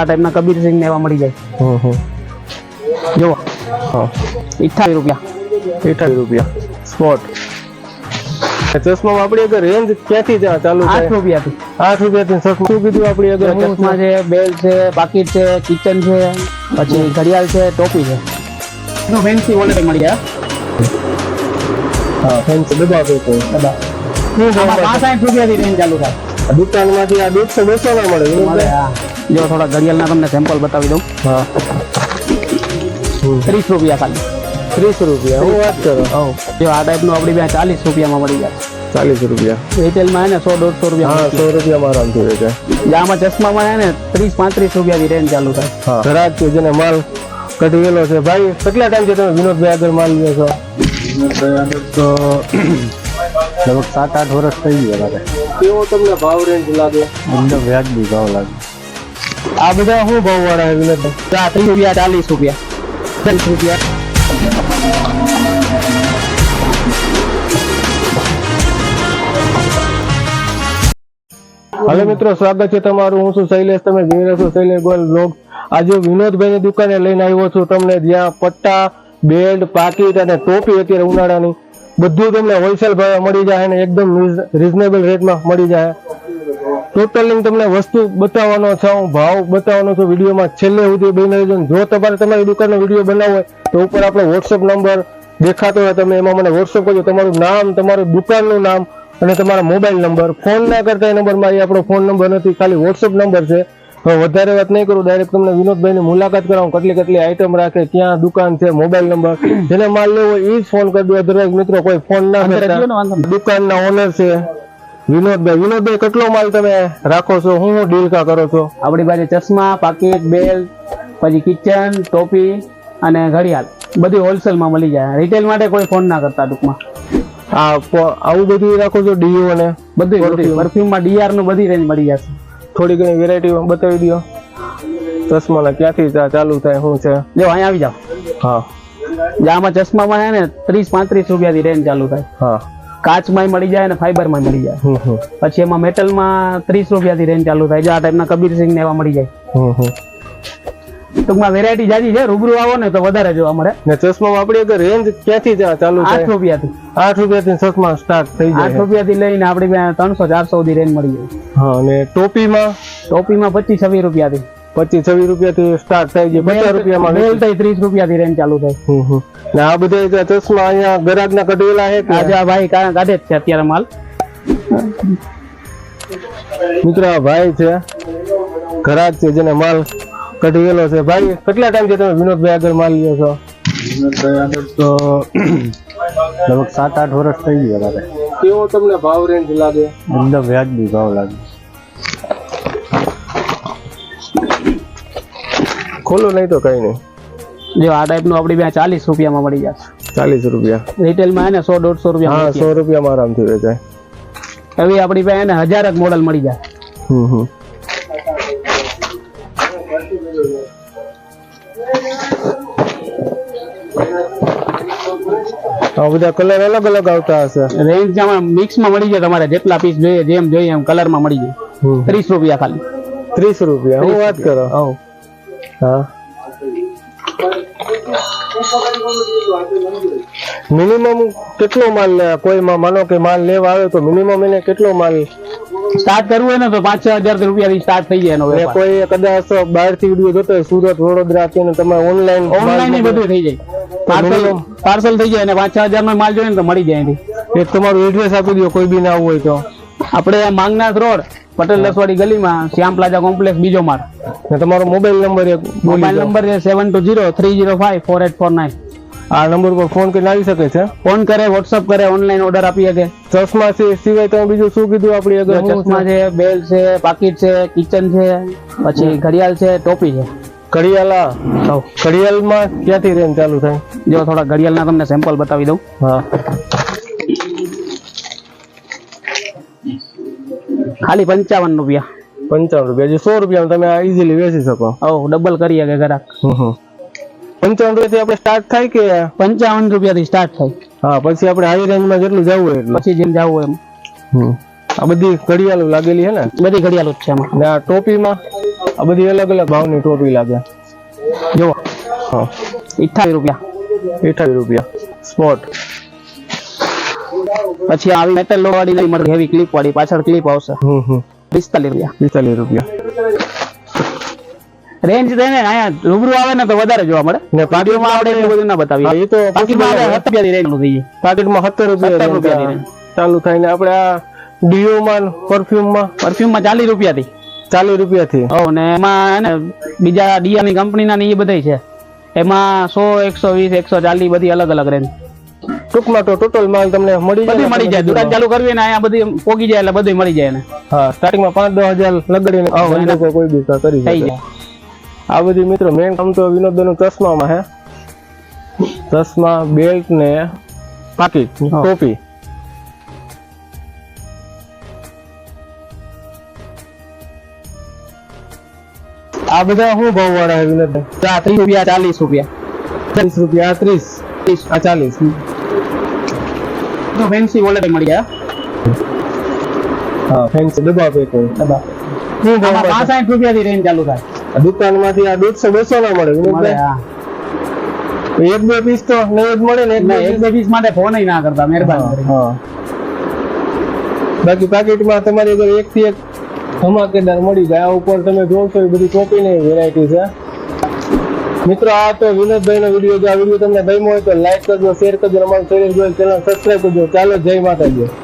આ ટાઈપના કબીરસિંહ ને એવા મળી જાય. જો. જુઓ હા. અઠ્ઠાવીસ રૂપિયા. ઇઠાવી રૂપિયા. સ્પોટ ચશ્મા આપણી અગર રેન્જ ક્યાંથી ચાલુ આઠ થાય? રૂપિયાથી. આઠ રૂપિયાથી ચશ્મા. શું કીધું આપણી અગર ચશ્મા છે બેલ્ટ છે પાકીટ છે કિચન છે પછી ઘડિયાળ છે ટોપી છે. ફેન્સી વોલેટ મળી જાય હા. ફેન્સી આપે છે. બધા. ભાવ આમાં પાંસઠ રૂપિયાથી રેન્જ ચાલુ થાય. દુકાનમાંથી આ દોઢસો બસો ના મળે મળે બરોબર? હા જો થોડા ઘડિયાળના તમને સેમ્પલ બતાવી દઉં. હા. ત્રીસ રૂપિયા ખાલી. ત્રીસ રૂપિયા હું વાત કરો. હવ જો આ ટાઈપનું આપણી પાસે ચાલીસ રૂપિયામાં મળી જાય. ચાલીસ રૂપિયા. રિટેલમાં હે ને સો દોઢસો રૂપિયા હા સો રૂપિયામાં આરામથી રહે છે જે આમાં ચશ્મામાં હે ને ત્રીસ પાંત્રીસ રૂપિયાથી રેન્જ ચાલુ થાય. હા. ઘરાક છે જેને માલ કઢવેલો છે. ભાઈ કેટલા ટાઈમ છે તમે વિનોદભાઈ આગળ માલ લ્યો છો? તો લગભગ સાત આઠ વર્ષ થઈ ગયા મારે. કેવો તમને ભાવ રેન્જ લાગે? એકદમ વ્યાજબી ભાવ લાગે. આ બધા શું ભાવ વાળા છે વિનોદભાઈ? ત્રીસ રૂપિયા ચાલીસ રૂપિયા. ચાલીસ રૂપિયા. હાલો મિત્રો સ્વાગત છે તમારું. હું છું શૈલેષ તમે જોઈ રહ્યા છો શૈલેષ ગોલ બ્લોગ આજે વિનોદભાઈની દુકાને લઈને આવ્યો છું તમને જ્યાં પટ્ટા બેલ્ટ પાકીટ અને ટોપી અત્યારે ઉનાળાની. બધું તમને હોલસેલ ભાવે મળી જાય અને એકદમ રિઝનેબલ રેટમાં મળી જાય. ટોટલી તમને વસ્તુ બતાવવાનો છે, ભાવ બતાવવાનો છું, વિડીયોમાં છેલ્લે સુધી બની રહેજો. જો તમારે તમારી દુકાનનો વીડિયો બનાવવો હોય, તો ઉપર આપણો વોટ્સઅપ નંબર દેખાતો હોય, તમે એમાં મને વોટ્સઅપ કરજો. તમારું નામ, તમારું દુકાનનું નામ અને તમારા મોબાઈલ નંબર ફોન ના કરતા એ નંબર મારી આપણો ફોન નંબર નથી, ખાલી વોટ્સઅપ નંબર છે. હવે વધારે વાત નહીં કરું ડાયરેક્ટ તમને વિનોદભાઈની મુલાકાત કરાવું. કેટલી કેટલી આઈટમ રાખે ક્યાં દુકાન છે મોબાઈલ નંબર જેને માલ લેવો એ જ ફોન કરી દો. અધરવાઇઝ મિત્રો કોઈ ફોન ના કરતા. દુકાનના ઓનર છે. વિનોદભાઈ વિનોદભાઈ કેટલો માલ તમે રાખો છો? હું ડીલ કા કરો છો? આપણી પાસે ચશ્મા પાકીટ બેલ પછી કિચન ટોપી અને ઘડિયાળ. બધી હોલસેલમાં મળી જાય. રિટેલ માટે કોઈ ફોન ના કરતા ટૂંકમાં. આ આવું બધું રાખો છો ડીઓ ને બધું બધું પરફ્યુમમાં ડીઆરનું બધી રેન્જ મળી જશે. થોડી ઘણી વેરાયટી બતાવી દો ચશ્માના ક્યાંથી ચાલુ થાય શું છે? જો અહીંયા આવી જાઓ. હા. આમાં ચશ્મામાં છે ને ત્રીસ પાંત્રીસ રૂપિયાથી રેન્જ ચાલુ થાય. હા. કાચમાંય મળી જાય અને ફાઈબરમાં મળી જાય. પછી એમાં મેટલમાં ત્રીસ રૂપિયાથી રેન્જ ચાલુ થાય. જે આ ટાઈપના કબીરસિંહ ને એવા મળી જાય. ટૂંકમાં વેરાયટી જાજી છે રૂબરૂ આવો ને તો વધારે જોવા મળે. ને ચશ્મા આપણી અગર રેન્જ ક્યાંથી ચાલુ આઠ થાય? રૂપિયાથી. આઠ રૂપિયાથી ચશ્મા સ્ટાર્ટ થઈ આઠ જાય રૂપિયાથી લઈને આપણી પાસે ત્રણસો ચારસો સુધી રેન્જ મળી જાય. હા અને ટોપીમાં? ટોપીમાં પચીસ છવ્વીસ રૂપિયાથી. પચીસ છવ્વીસ રૂપિયાથી સ્ટાર્ટ થાય છે પચાસ રૂપિયામાં બેલ થઈ ત્રીસ રૂપિયાથી રેન્જ ચાલુ થાય. ને આ બધા ચશ્મા અહીંયા ગરાગના કઢવેલા છે આજે આ ભાઈ કાઢે જ છે અત્યારે માલ. મિત્ર આ ભાઈ છે ઘરાજ છે જેને માલ કઢવેલો છે. ભાઈ કેટલા ટાઈમથી તમે વિનોદભાઈ આગળ માલ લ્યો છો તો લગભગ સાત આઠ વર્ષ થઈ ગયા મારે. કેવો તમને ભાવ રેન્જ લાગે? એકદમ વ્યાજબી ભાવ લાગે. ખોલો નહીં તો કઈ નહીં. જો આ ટાઈપનું આપણી પાસે ચાલીસ રૂપિયામાં મળી જશે ચાલીસ રૂપિયા. રિટેલમાં એને સો દોઢસો રૂપિયા હા રૂપિયા સો રૂપિયામાં આરામથી વેચાય. એવી આપણી પાસે એને હજાર જ મોડલ મળી જાય. હમ હમ. આ બધા કલર અલગ અલગ આવતા હશે. રેન્જ આમાં મિક્સમાં મળી જાય તમારે જેટલા પીસ જોઈએ જેમ જોઈએ એમ કલરમાં મળી જાય. ત્રીસ રૂપિયા ખાલી. ત્રીસ રૂપિયા હું વાત કરો. હા. મિનિમમ કેટલો માલ લે? કોઈ માં માનો કે માલ લેવા આવે તો મિનિમમ એને કેટલો માલ સ્ટાર્ટ કરવું હોય ને તો પાંચ છ હજાર રૂપિયાથી સ્ટાર્ટ થઈ જાય એનો કોઈ કદાચ બહારથી વીડિયો જોતો સુરત વડોદરા કે તમે ઓનલાઈન ઓનલાઈન બધું થઈ જાય. પાર્સલ પાર્સલ થઈ જાય અને પાંચ છ હજાર નો માલ જોઈએ ને તો મળી જાય એથી એક તમારું એડ્રેસ આપી દો કોઈ બી ના હોય તો. આપણે માંગનાથ રોડ પટેલ લસવાડી ગલીમાં શ્યામ પ્લાઝા કોમ્પ્લેક્સ બીજો માર તમારો મોબાઈલ નંબર એક મોબાઈલ નંબર છે seven two zero three zero five four eight four nine આ નંબર પર ફોન કરીને આવી શકે છે? ફોન કરે વોટ્સઅપ કરે ઓનલાઈન ઓર્ડર આપી શકે. ચશ્મા છે સિવાય તમે બીજું શું કીધું આપણી આગળ? ચશ્મા છે બેલ છે પાકીટ છે કિચન છે પછી ઘડિયાળ છે ટોપી છે. ઘડિયાળા ઘડિયાળમાં ક્યાંથી રેન્જ ચાલુ થાય? જો થોડા ઘડિયાળના તમને સેમ્પલ બતાવી દઉં. હા. ખાલી પંચાવન રૂપિયા. પંચાવન રૂપિયા. જે સો રૂપિયા તમે આ ઇઝીલી વેચી શકો. ઓ ડબલ કરી શકે ઘરાક પંચાવન રૂપિયાથી આપણે સ્ટાર્ટ થાય કે? પંચાવન રૂપિયાથી સ્ટાર્ટ થાય. હા પછી આપણે હાઈ રેન્જમાં જેટલું જવું હોય એટલું. પછી જેમ જવું હોય એમ. આ બધી ઘડિયાળો લાગેલી છે ને? બધી ઘડિયાળો જ છે આમાં. ટોપીમાં? આ બધી અલગ અલગ ભાવની ટોપી લાગે. જો હા. અઠ્ઠાવીસ રૂપિયા. અઠાવીસ રૂપિયા. સ્પોટ પછી આવી મેટલ લો વાળી નહીં મળે હેવી ક્લિપ વાળી પાછળ ક્લિપ આવશે. હમ હમ. પિસ્તાલીસ રૂપિયા. પિસ્તાલીસ રૂપિયા. રેન્જ તેને અહીંયા રૂબરૂ આવે ને તો વધારે જોવા મળે. ને પાટીઓમાં આપણે એ બધું ના બતાવીએ. એ તો પાકીટમાં સત્તર રેન્જ થઈ જાય પાકીટમાં સત્તર રૂપિયા રૂપિયા ચાલુ થાય ને આપણે આ ડીઓમાં પરફ્યુમમાં પરફ્યુમમાં ચાલીસ રૂપિયાથી. ચાલીસ રૂપિયાથી? હો ને એમાં બીજા ડિયા બીજા કંપની ના એ બધા છે. એમાં સો એકસો વીસ એકસો ચાલીસ બધી અલગ અલગ રેન્જ ટૂંકમાં તો ટોટલ માલ તમને મળી જાય મળી જાય દુકાન ચાલુ કરવી ને અહીંયા બધી પોગી જાય એટલે બધું મળી જાય ને હા સ્ટાર્ટિંગમાં પાંચ દસ હજાર લગડી કોઈ બી કરી જાય. આ બધી મિત્રો મેન કામ તો વિનોદનું ચશ્મામાં હે. ચશ્મા બેલ્ટ ને પાકીટ. ટોપી. આ બધા શું ભાવ વાળા આ ત્રીસ રૂપિયા ચાલીસ રૂપિયા. ત્રીસ રૂપિયા ત્રીસ. ત્રીસ આ ચાલીસ. તો ફેન્સી વોલેટ મળી ગયા. હા ફેન્સી ડબ્બા પેક ડબ્બા? પાંસઠ રૂપિયાથી રેન્જ ચાલુ થાય. દુકાનમાંથી આ દોઢસો બસો ના મળે એક બે પીસ તો નહીં મળે ને એક બે પીસ માટે ફોન ના કરતા મહેરબાની બાકી પાકીટમાં તમારી અગર એક થી એક ધમાકેદાર મળી આ ઉપર તમે જોશો એ બધી ટોપીની વેરાયટી છે. મિત્રો, આ તો વિનોદભાઈનો વીડિયો જો આ વીડિયો તમને ગમ્યો હોય તો લાઈક કરજો શેર કરજો અમારું શૈલેષ ગોયલ ચેનલ સબસ્ક્રાઈબ કરજો. ચાલો, જય માતાજી.